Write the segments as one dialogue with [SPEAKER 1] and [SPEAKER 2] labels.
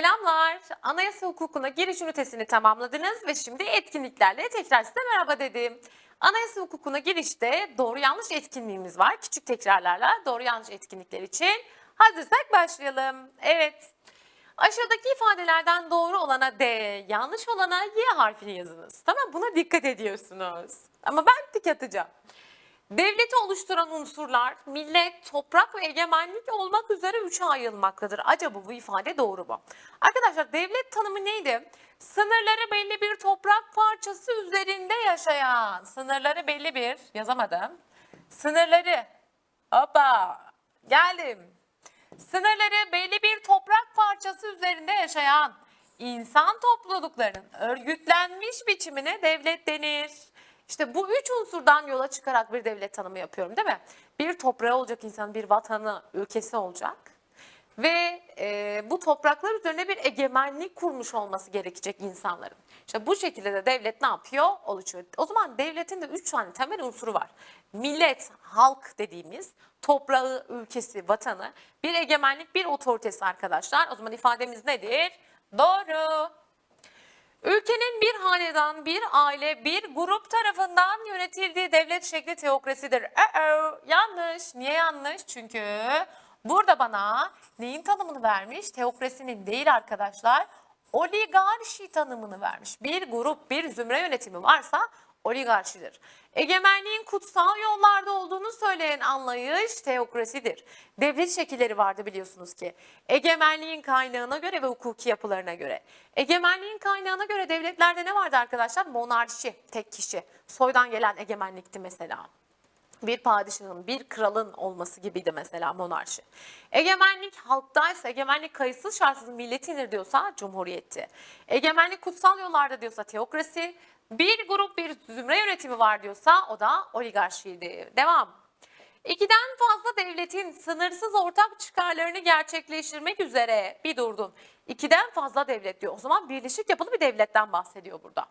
[SPEAKER 1] Selamlar. Anayasa hukukuna giriş ünitesini tamamladınız ve şimdi etkinliklerle tekrar size merhaba dedim. Anayasa hukukuna girişte doğru yanlış etkinliğimiz var. Küçük tekrarlarla doğru yanlış etkinlikler için hazırsak başlayalım. Evet. Aşağıdaki ifadelerden doğru olana D, yanlış olana Y harfini yazınız. Tamam buna dikkat ediyorsunuz. Ama ben tik atacağım. Devleti oluşturan unsurlar millet, toprak ve egemenlik olmak üzere üçe ayrılmaktadır. Acaba bu ifade doğru mu? Arkadaşlar devlet tanımı neydi? Sınırları belli bir toprak parçası üzerinde yaşayan, sınırları belli bir, yazamadım. Sınırları, hoppa, geldim. Sınırları belli bir toprak parçası üzerinde yaşayan insan topluluklarının örgütlenmiş biçimine devlet denir. İşte bu üç unsurdan yola çıkarak bir devlet tanımı yapıyorum değil mi? Bir toprağı olacak insan, bir vatanı, ülkesi olacak. Ve e, bu topraklar üzerine bir egemenlik kurmuş olması gerekecek insanların. İşte bu şekilde de devlet ne yapıyor? Oluşuyor. O zaman devletin de üç tane temel unsuru var. Millet, halk dediğimiz toprağı, ülkesi, vatanı, bir egemenlik, bir otoritesi arkadaşlar. O zaman ifademiz nedir? Doğru. Ülkenin bir hanedan, bir aile, bir grup tarafından yönetildiği devlet şekli teokrasidir. Aa, yanlış. Niye yanlış? Çünkü burada bana neyin tanımını vermiş? Teokrasinin değil arkadaşlar. Oligarşi tanımını vermiş. Bir grup, bir zümre yönetimi varsa oligarşidir. Egemenliğin kutsal yollarda olduğunu söyleyen anlayış teokrasidir. Devlet şekilleri vardı biliyorsunuz ki. Egemenliğin kaynağına göre ve hukuki yapılarına göre. Egemenliğin kaynağına göre devletlerde ne vardı arkadaşlar? Monarşi, tek kişi. Soydan gelen egemenlikti mesela bir padişahın, bir kralın olması gibiydi mesela monarşi. Egemenlik halktaysa, egemenlik kayıtsız şartsız milletindir diyorsa cumhuriyetti. Egemenlik kutsal yollarda diyorsa teokrasi, bir grup bir zümre yönetimi var diyorsa o da oligarşiydi. Devam. İkiden fazla devletin sınırsız ortak çıkarlarını gerçekleştirmek üzere bir durdum. İkiden fazla devlet diyor. O zaman birleşik yapılı bir devletten bahsediyor burada.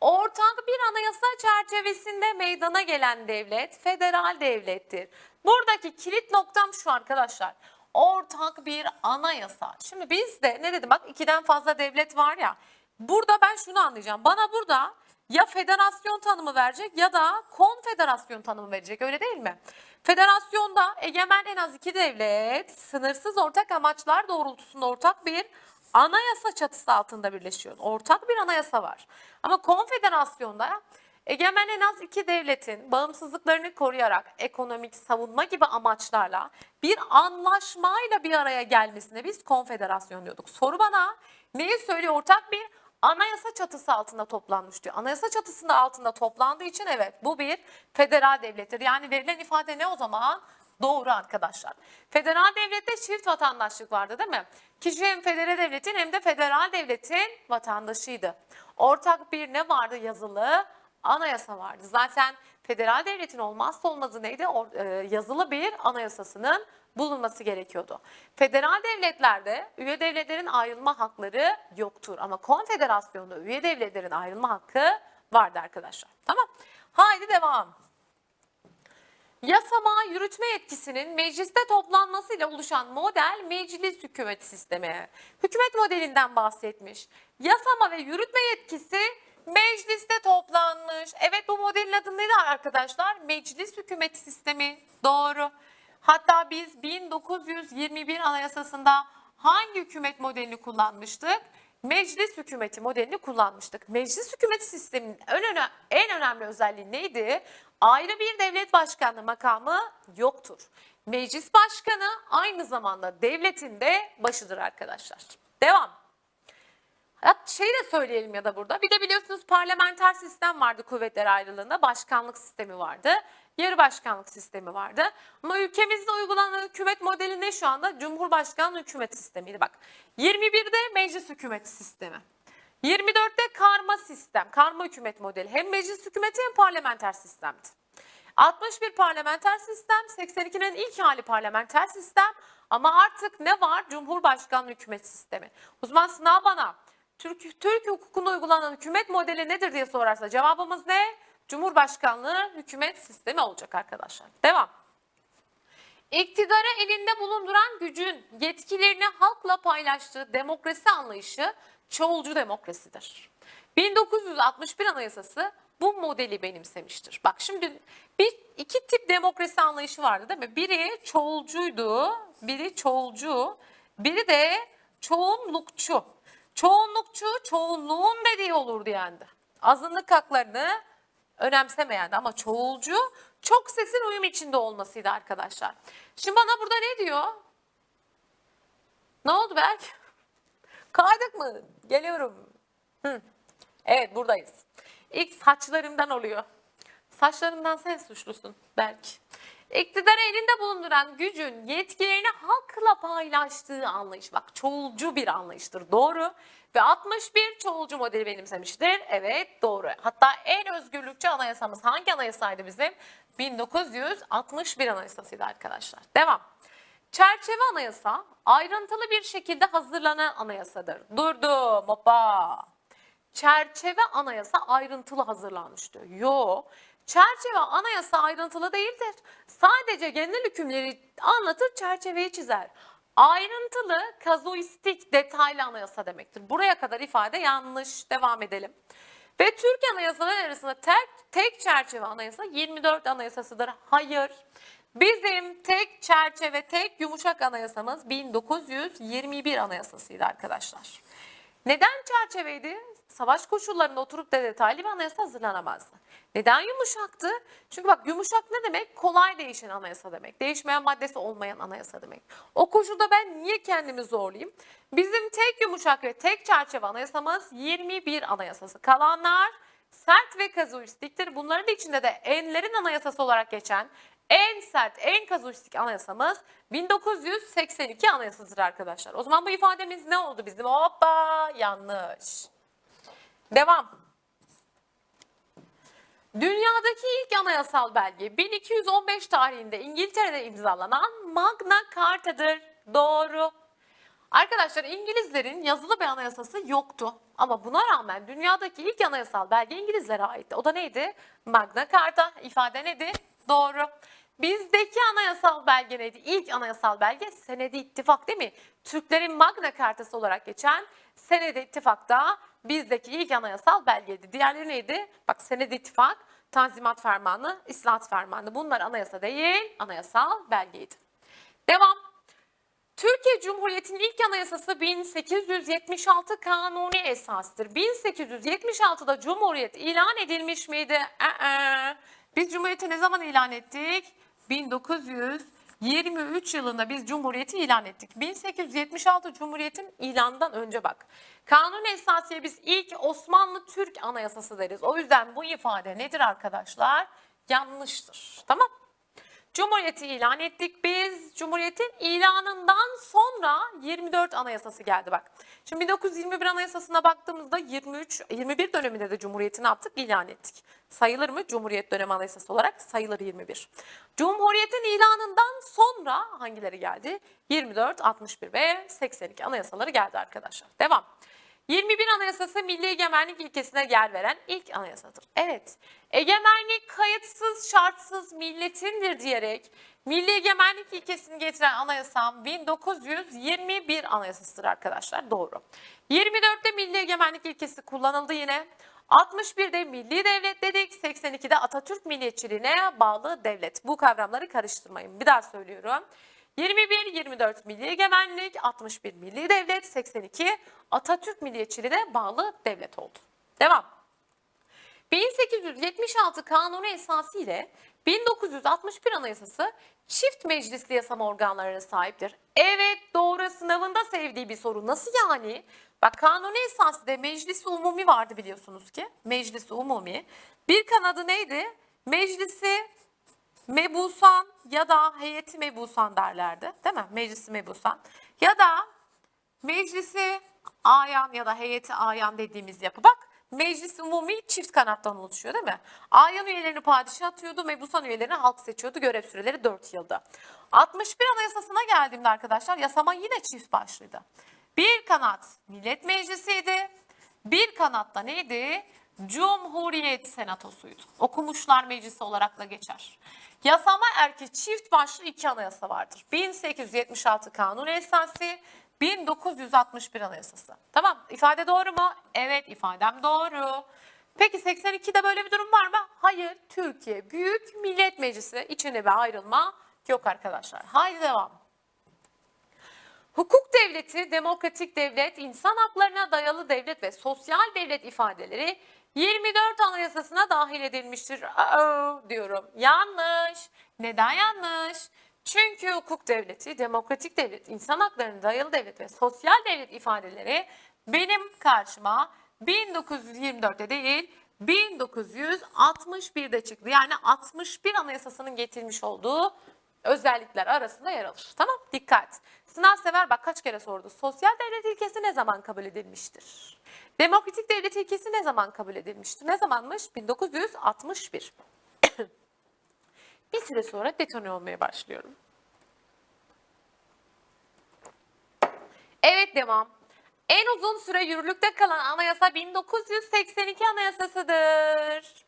[SPEAKER 1] Ortak bir anayasa çerçevesinde meydana gelen devlet federal devlettir. Buradaki kilit noktam şu arkadaşlar. Ortak bir anayasa. Şimdi bizde ne dedim bak ikiden fazla devlet var ya. Burada ben şunu anlayacağım. Bana burada ya federasyon tanımı verecek ya da konfederasyon tanımı verecek öyle değil mi? Federasyonda egemen en az iki devlet sınırsız ortak amaçlar doğrultusunda ortak bir anayasa çatısı altında birleşiyor. Ortak bir anayasa var. Ama konfederasyonda egemen en az iki devletin bağımsızlıklarını koruyarak ekonomik savunma gibi amaçlarla bir anlaşmayla bir araya gelmesine biz konfederasyon diyorduk. Soru bana neyi söylüyor? Ortak bir anayasa çatısı altında toplanmış diyor. Anayasa çatısında altında toplandığı için evet bu bir federal devlettir. Yani verilen ifade ne o zaman? Doğru arkadaşlar. Federal devlette çift vatandaşlık vardı değil mi? Kişi hem federal devletin hem de federal devletin vatandaşıydı. Ortak bir ne vardı yazılı? Anayasa vardı. Zaten federal devletin olmazsa olmazı neydi? E, yazılı bir anayasasının bulunması gerekiyordu. Federal devletlerde üye devletlerin ayrılma hakları yoktur. Ama konfederasyonda üye devletlerin ayrılma hakkı vardı arkadaşlar. Tamam. Haydi devam. Yasama yürütme yetkisinin mecliste toplanmasıyla oluşan model meclis hükümet sistemi. Hükümet modelinden bahsetmiş. Yasama ve yürütme yetkisi mecliste toplanmış. Evet bu modelin adı nedir arkadaşlar? Meclis hükümet sistemi. Doğru. Hatta biz 1921 Anayasası'nda hangi hükümet modelini kullanmıştık? Meclis hükümeti modelini kullanmıştık. Meclis hükümeti sisteminin en, öne- en önemli özelliği neydi? Ayrı bir devlet başkanlığı makamı yoktur. Meclis başkanı aynı zamanda devletin de başıdır arkadaşlar. Devam. Şey de söyleyelim ya da burada. Bir de biliyorsunuz parlamenter sistem vardı kuvvetler ayrılığında. Başkanlık sistemi vardı. Yarı başkanlık sistemi vardı. Ama ülkemizde uygulanan hükümet modeli ne şu anda? Cumhurbaşkanlığı hükümet sistemiydi bak. 21'de meclis hükümet sistemi. 24'te karma sistem, karma hükümet modeli. Hem meclis hükümeti hem parlamenter sistemdi. 61 parlamenter sistem, 82'nin ilk hali parlamenter sistem ama artık ne var? Cumhurbaşkanlığı hükümet sistemi. Uzman sınav bana Türk, Türk hukukunda uygulanan hükümet modeli nedir diye sorarsa cevabımız ne? Cumhurbaşkanlığı hükümet sistemi olacak arkadaşlar. Devam. iktidarı elinde bulunduran gücün yetkilerini halkla paylaştığı demokrasi anlayışı çoğulcu demokrasidir. 1961 Anayasası bu modeli benimsemiştir. Bak şimdi bir iki tip demokrasi anlayışı vardı değil mi? Biri çoğulcuydu, biri çoğulcu, biri de çoğunlukçu. Çoğunlukçu çoğunluğun dediği olurdu yani. Azınlık haklarını önemsemeyendi ama çoğulcu çok sesin uyum içinde olmasıydı arkadaşlar. Şimdi bana burada ne diyor? Ne oldu Berk? Kaydık mı? Geliyorum. Hı. Evet buradayız. İlk saçlarımdan oluyor. Saçlarımdan sen suçlusun belki. İktidarı elinde bulunduran gücün yetkilerini halkla paylaştığı anlayış. Bak çoğulcu bir anlayıştır. Doğru. Ve 61 çoğulcu modeli benimsemiştir. Evet doğru. Hatta en özgürlükçü anayasamız hangi anayasaydı bizim? 1961 anayasasıydı arkadaşlar. Devam. Çerçeve anayasa ayrıntılı bir şekilde hazırlanan anayasadır. Durdum hoppa. Çerçeve anayasa ayrıntılı hazırlanmış diyor. Yo. Çerçeve anayasa ayrıntılı değildir. Sadece genel hükümleri anlatır, çerçeveyi çizer. Ayrıntılı, kazuistik, detaylı anayasa demektir. Buraya kadar ifade yanlış. Devam edelim. Ve Türk anayasaları arasında tek, tek çerçeve anayasa 24 anayasasıdır. Hayır. Bizim tek çerçeve, tek yumuşak anayasamız 1921 anayasasıydı arkadaşlar. Neden çerçeveydi? Savaş koşullarında oturup da detaylı bir anayasa hazırlanamazdı. Neden yumuşaktı? Çünkü bak yumuşak ne demek? Kolay değişen anayasa demek. Değişmeyen maddesi olmayan anayasa demek. O koşulda ben niye kendimi zorlayayım? Bizim tek yumuşak ve tek çerçeve anayasamız 21 anayasası. Kalanlar sert ve kazuistiktir. Bunların içinde de enlerin anayasası olarak geçen en sert, en kazuistik anayasamız 1982 anayasasıdır arkadaşlar. O zaman bu ifademiz ne oldu bizim? Hoppa yanlış. Devam. Dünyadaki ilk anayasal belge 1215 tarihinde İngiltere'de imzalanan Magna Carta'dır. Doğru. Arkadaşlar İngilizlerin yazılı bir anayasası yoktu. Ama buna rağmen dünyadaki ilk anayasal belge İngilizlere aitti. O da neydi? Magna Carta. İfade nedir? Doğru. Bizdeki anayasal belge neydi? İlk anayasal belge Senedi İttifak değil mi? Türklerin Magna Cartası olarak geçen Senedi İttifak'ta bizdeki ilk anayasal belgeydi. Diğerleri neydi? Bak Senedi İttifak, Tanzimat Fermanı, İslahat Fermanı. Bunlar anayasa değil, anayasal belgeydi. Devam. Türkiye Cumhuriyeti'nin ilk anayasası 1876 kanuni esastır. 1876'da Cumhuriyet ilan edilmiş miydi? Aa, biz Cumhuriyeti ne zaman ilan ettik? 1923 yılında biz Cumhuriyeti ilan ettik. 1876 Cumhuriyet'in ilanından önce bak. Kanuni esasiye biz ilk Osmanlı Türk anayasası deriz. O yüzden bu ifade nedir arkadaşlar? Yanlıştır. Tamam Cumhuriyeti ilan ettik biz. Cumhuriyetin ilanından sonra 24 anayasası geldi bak. Şimdi 1921 anayasasına baktığımızda 23 21 döneminde de Cumhuriyeti ne yaptık? İlan ettik. Sayılır mı? Cumhuriyet dönemi anayasası olarak sayılır 21. Cumhuriyetin ilanından sonra hangileri geldi? 24, 61 ve 82 anayasaları geldi arkadaşlar. Devam. 21 Anayasası milli egemenlik ilkesine yer veren ilk anayasadır. Evet, egemenlik kayıtsız şartsız milletindir diyerek milli egemenlik ilkesini getiren anayasam 1921 anayasasıdır arkadaşlar. Doğru. 24'te milli egemenlik ilkesi kullanıldı yine. 61'de milli devlet dedik, 82'de Atatürk milliyetçiliğine bağlı devlet. Bu kavramları karıştırmayın. Bir daha söylüyorum. 21, 24 milli egemenlik, 61 milli devlet, 82 Atatürk milliyetçiliğine bağlı devlet oldu. Devam. 1876 kanunu esası ile 1961 anayasası çift meclisli yasama organlarına sahiptir. Evet doğru sınavında sevdiği bir soru. Nasıl yani? Bak kanuni esasında meclisi umumi vardı biliyorsunuz ki. Meclisi umumi. Bir kanadı neydi? Meclisi mebusan ya da heyeti mebusan derlerdi. Değil mi? Meclisi mebusan. Ya da meclisi ayan ya da heyeti ayan dediğimiz yapı. Bak meclis umumi çift kanattan oluşuyor değil mi? Ayan üyelerini padişah atıyordu, mebusan üyelerini halk seçiyordu. Görev süreleri 4 yılda. 61 Anayasası'na geldiğimde arkadaşlar yasama yine çift başlıydı. Bir kanat Millet Meclisi'ydi. Bir kanatta neydi? Cumhuriyet Senatosu'ydu. Okumuşlar meclisi olarak da geçer. Yasama erki çift başlı iki anayasa vardır. 1876 Kanun Esası, 1961 Anayasası. Tamam ifade doğru mu? Evet ifadem doğru. Peki 82'de böyle bir durum var mı? Hayır. Türkiye Büyük Millet Meclisi içinde bir ayrılma yok arkadaşlar. Haydi devam. Hukuk devleti, demokratik devlet, insan haklarına dayalı devlet ve sosyal devlet ifadeleri 24 Anayasasına dahil edilmiştir. Aa, diyorum. Yanlış. Neden yanlış? Çünkü hukuk devleti, demokratik devlet, insan haklarına dayalı devlet ve sosyal devlet ifadeleri benim karşıma 1924'te değil 1961'de çıktı. Yani 61 Anayasası'nın getirmiş olduğu özellikler arasında yer alır. Tamam dikkat. Sınav sever bak kaç kere sordu. Sosyal devlet ilkesi ne zaman kabul edilmiştir? Demokratik devlet ilkesi ne zaman kabul edilmiştir? Ne zamanmış? 1961. Bir süre sonra detone olmaya başlıyorum. Evet devam. En uzun süre yürürlükte kalan anayasa 1982 anayasasıdır.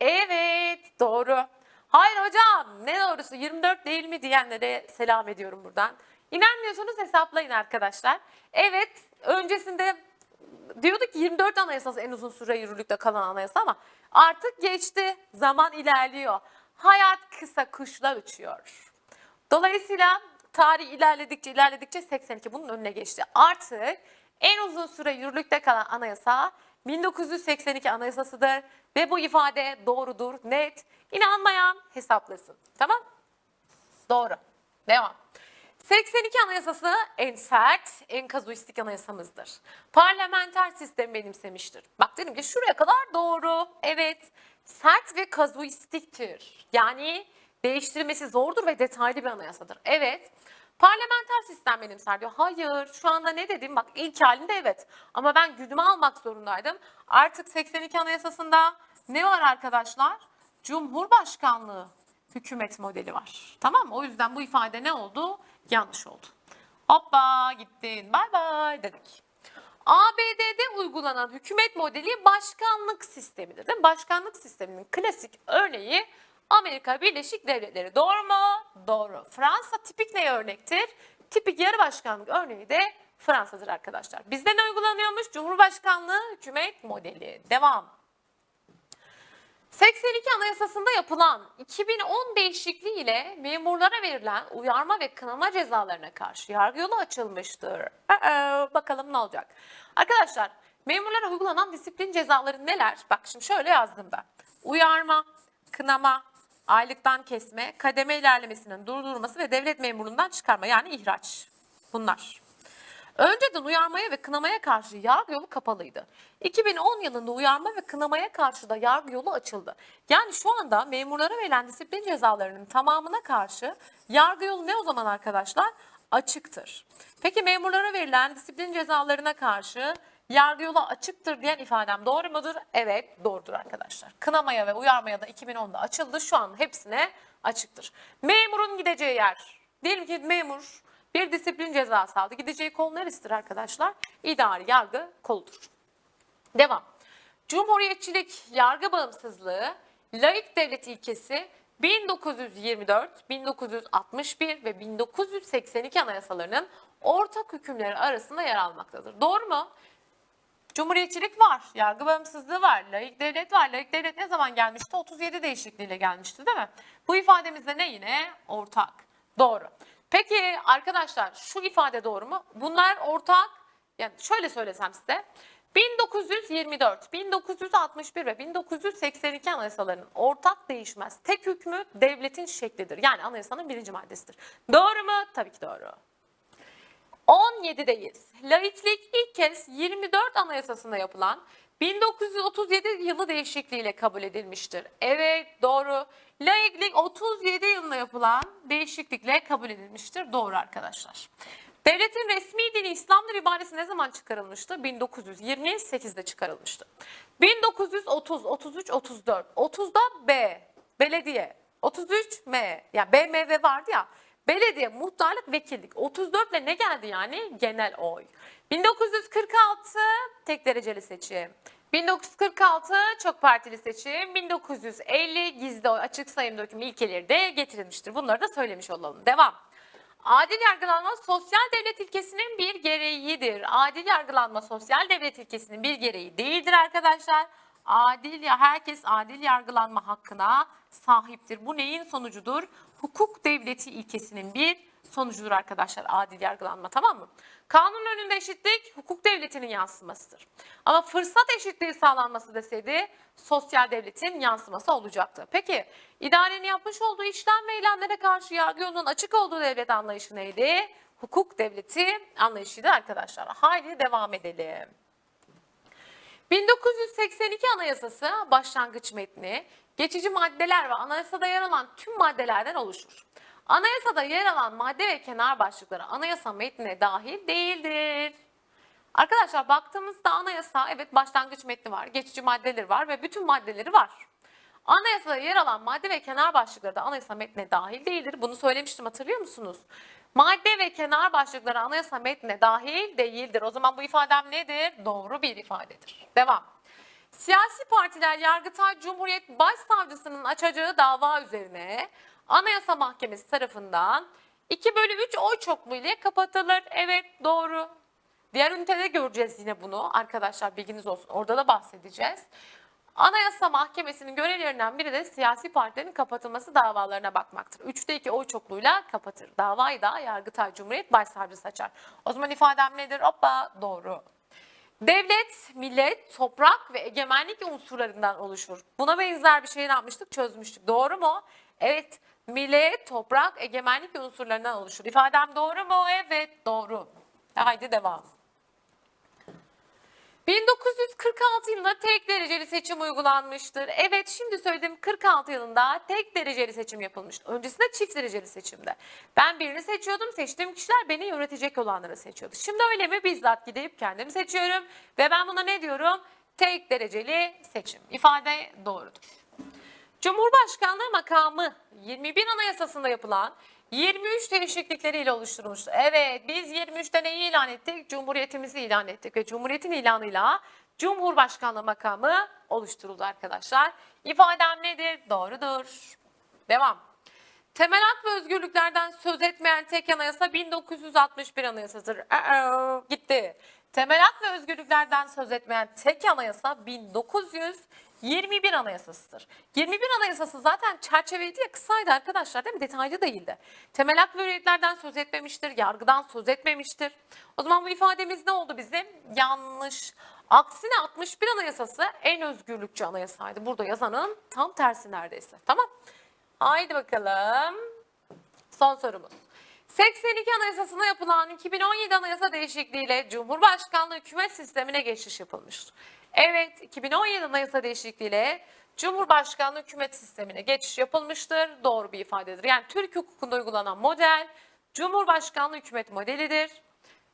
[SPEAKER 1] Evet doğru. Hayır hocam ne doğrusu 24 değil mi diyenlere selam ediyorum buradan. İnanmıyorsanız hesaplayın arkadaşlar. Evet öncesinde diyorduk ki 24 anayasası en uzun süre yürürlükte kalan anayasa ama artık geçti. Zaman ilerliyor. Hayat kısa kuşlar uçuyor. Dolayısıyla tarih ilerledikçe ilerledikçe 82 bunun önüne geçti. Artık en uzun süre yürürlükte kalan anayasa 1982 anayasasıdır ve bu ifade doğrudur, net. İnanmayan hesaplasın. Tamam? Doğru. Devam. 82 Anayasası en sert, en kazuistik anayasamızdır. Parlamenter sistem benimsemiştir. Bak dedim ki şuraya kadar doğru. Evet, sert ve kazuistiktir. Yani değiştirmesi zordur ve detaylı bir anayasadır. Evet, parlamenter sistem benimser diyor. Hayır, şu anda ne dedim? Bak ilk halinde evet. Ama ben güdüme almak zorundaydım. Artık 82 Anayasası'nda ne var arkadaşlar? Cumhurbaşkanlığı hükümet modeli var. Tamam mı? O yüzden bu ifade ne oldu? Yanlış oldu. Hoppa gittin. Bay bay dedik. ABD'de uygulanan hükümet modeli başkanlık sistemidir. Değil mi? Başkanlık sisteminin klasik örneği Amerika Birleşik Devletleri. Doğru mu? Doğru. Fransa tipik ne örnektir? Tipik yarı başkanlık örneği de Fransa'dır arkadaşlar. Bizde ne uygulanıyormuş? Cumhurbaşkanlığı hükümet modeli. Devam. 82 Anayasası'nda yapılan 2010 değişikliği ile memurlara verilen uyarma ve kınama cezalarına karşı yargı yolu açılmıştır. Aa, bakalım ne olacak? Arkadaşlar memurlara uygulanan disiplin cezaları neler? Bak şimdi şöyle yazdım ben. Uyarma, kınama, aylıktan kesme, kademe ilerlemesinin durdurulması ve devlet memurundan çıkarma yani ihraç. Bunlar. Önceden uyarmaya ve kınamaya karşı yargı yolu kapalıydı. 2010 yılında uyarma ve kınamaya karşı da yargı yolu açıldı. Yani şu anda memurlara verilen disiplin cezalarının tamamına karşı yargı yolu ne o zaman arkadaşlar? Açıktır. Peki memurlara verilen disiplin cezalarına karşı yargı yolu açıktır diyen ifadem doğru mudur? Evet doğrudur arkadaşlar. Kınamaya ve uyarmaya da 2010'da açıldı. Şu an hepsine açıktır. Memurun gideceği yer. Diyelim ki memur bir disiplin cezası aldı. Gideceği kol neresidir arkadaşlar? İdari yargı koludur. Devam. Cumhuriyetçilik, yargı bağımsızlığı, laik devlet ilkesi 1924, 1961 ve 1982 anayasalarının ortak hükümleri arasında yer almaktadır. Doğru mu? Cumhuriyetçilik var, yargı bağımsızlığı var, laik devlet var. Laik devlet ne zaman gelmişti? 37 değişikliğiyle gelmişti değil mi? Bu ifademizde ne yine? Ortak. Doğru. Peki arkadaşlar şu ifade doğru mu? Bunlar ortak. Yani şöyle söylesem size. 1924, 1961 ve 1982 anayasalarının ortak değişmez tek hükmü devletin şeklidir. Yani anayasanın birinci maddesidir. Doğru mu? Tabii ki doğru. 17'deyiz. Laiklik ilk kez 24 Anayasası'nda yapılan 1937 yılı değişikliğiyle kabul edilmiştir. Evet doğru. Laiklik 37 yılında yapılan değişiklikle kabul edilmiştir. Doğru arkadaşlar. Devletin resmi dini İslam'dır ibaresi ne zaman çıkarılmıştı? 1928'de çıkarılmıştı. 1930, 33, 34. 30'da B, belediye. 33 M, yani BMW vardı ya. Belediye, muhtarlık, vekillik. 34 ile ne geldi yani? Genel oy. 1946 tek dereceli seçim. 1946 çok partili seçim, 1950 gizli oy açık sayım dökümü ilkeleri de getirilmiştir. Bunları da söylemiş olalım. Devam. Adil yargılanma sosyal devlet ilkesinin bir gereğidir. Adil yargılanma sosyal devlet ilkesinin bir gereği değildir arkadaşlar. Adil ya herkes adil yargılanma hakkına sahiptir. Bu neyin sonucudur? Hukuk devleti ilkesinin bir sonucudur arkadaşlar adil yargılanma tamam mı? Kanun önünde eşitlik hukuk devletinin yansımasıdır. Ama fırsat eşitliği sağlanması deseydi sosyal devletin yansıması olacaktı. Peki idarenin yapmış olduğu işlem ve eylemlere karşı yargı yolunun açık olduğu devlet anlayışı neydi? Hukuk devleti anlayışıydı arkadaşlar. Haydi devam edelim. 1982 Anayasası başlangıç metni geçici maddeler ve anayasada yer alan tüm maddelerden oluşur. Anayasada yer alan madde ve kenar başlıkları anayasa metnine dahil değildir. Arkadaşlar baktığımızda anayasa evet başlangıç metni var, geçici maddeleri var ve bütün maddeleri var. Anayasada yer alan madde ve kenar başlıkları da anayasa metnine dahil değildir. Bunu söylemiştim hatırlıyor musunuz? Madde ve kenar başlıkları anayasa metnine dahil değildir. O zaman bu ifadem nedir? Doğru bir ifadedir. Devam. Siyasi partiler Yargıtay Cumhuriyet Başsavcısının açacağı dava üzerine Anayasa Mahkemesi tarafından 2 bölü 3 oy çokluğu ile kapatılır. Evet doğru. Diğer ünitede göreceğiz yine bunu arkadaşlar bilginiz olsun. Orada da bahsedeceğiz. Anayasa Mahkemesi'nin görevlerinden biri de siyasi partilerin kapatılması davalarına bakmaktır. Üçte iki oy çokluğuyla kapatır. Davayı da Yargıtay Cumhuriyet Başsavcısı açar. O zaman ifadem nedir? Hoppa doğru. Devlet, millet, toprak ve egemenlik unsurlarından oluşur. Buna benzer bir şey yapmıştık? Çözmüştük. Doğru mu? Evet. Millet, toprak, egemenlik unsurlarından oluşur. İfadem doğru mu? Evet, doğru. Haydi devam. 1946 yılında tek dereceli seçim uygulanmıştır. Evet şimdi söyledim 46 yılında tek dereceli seçim yapılmıştır. Öncesinde çift dereceli seçimde. Ben birini seçiyordum, seçtiğim kişiler beni yönetecek olanları seçiyordu. Şimdi öyle mi? Bizzat gidip kendimi seçiyorum ve ben buna ne diyorum? Tek dereceli seçim. İfade doğrudur. Cumhurbaşkanlığı makamı 21 Anayasası'nda yapılan 23 değişiklikleriyle oluşturulmuştur. Evet biz 23'te neyi ilan ettik? Cumhuriyetimizi ilan ettik ve Cumhuriyetin ilanıyla Cumhurbaşkanlığı makamı oluşturuldu arkadaşlar. İfadem nedir? Doğrudur. Devam. Temel hak ve özgürlüklerden söz etmeyen tek anayasa 1961 anayasasıdır. Gitti. Temel hak ve özgürlüklerden söz etmeyen tek anayasa 1921 anayasasıdır. 21 anayasası zaten çerçeveydi ya kısaydı arkadaşlar değil mi? Detaylı değildi. Temel hak ve hürriyetlerden söz etmemiştir, yargıdan söz etmemiştir. O zaman bu ifademiz ne oldu bizim? Yanlış. Aksine 61 anayasası en özgürlükçü anayasaydı. Burada yazanın tam tersi neredeyse. Tamam. Haydi bakalım. Son sorumuz. 82 Anayasası'na yapılan 2017 Anayasa değişikliğiyle Cumhurbaşkanlığı hükümet sistemine geçiş yapılmıştır. Evet, 2017 Anayasa değişikliğiyle Cumhurbaşkanlığı hükümet sistemine geçiş yapılmıştır. Doğru bir ifadedir. Yani Türk hukukunda uygulanan model Cumhurbaşkanlığı hükümet modelidir.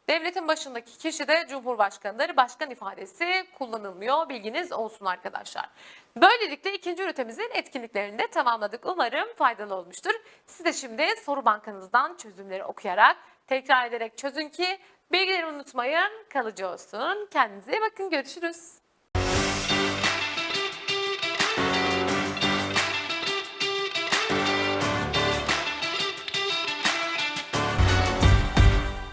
[SPEAKER 1] Devletin başındaki kişi de Cumhurbaşkanıdır. Başkan ifadesi kullanılmıyor. Bilginiz olsun arkadaşlar. Böylelikle ikinci ünitemizin etkinliklerini de tamamladık. Umarım faydalı olmuştur. Siz de şimdi soru bankanızdan çözümleri okuyarak, tekrar ederek çözün ki bilgileri unutmayın, kalıcı olsun. Kendinize iyi bakın. Görüşürüz.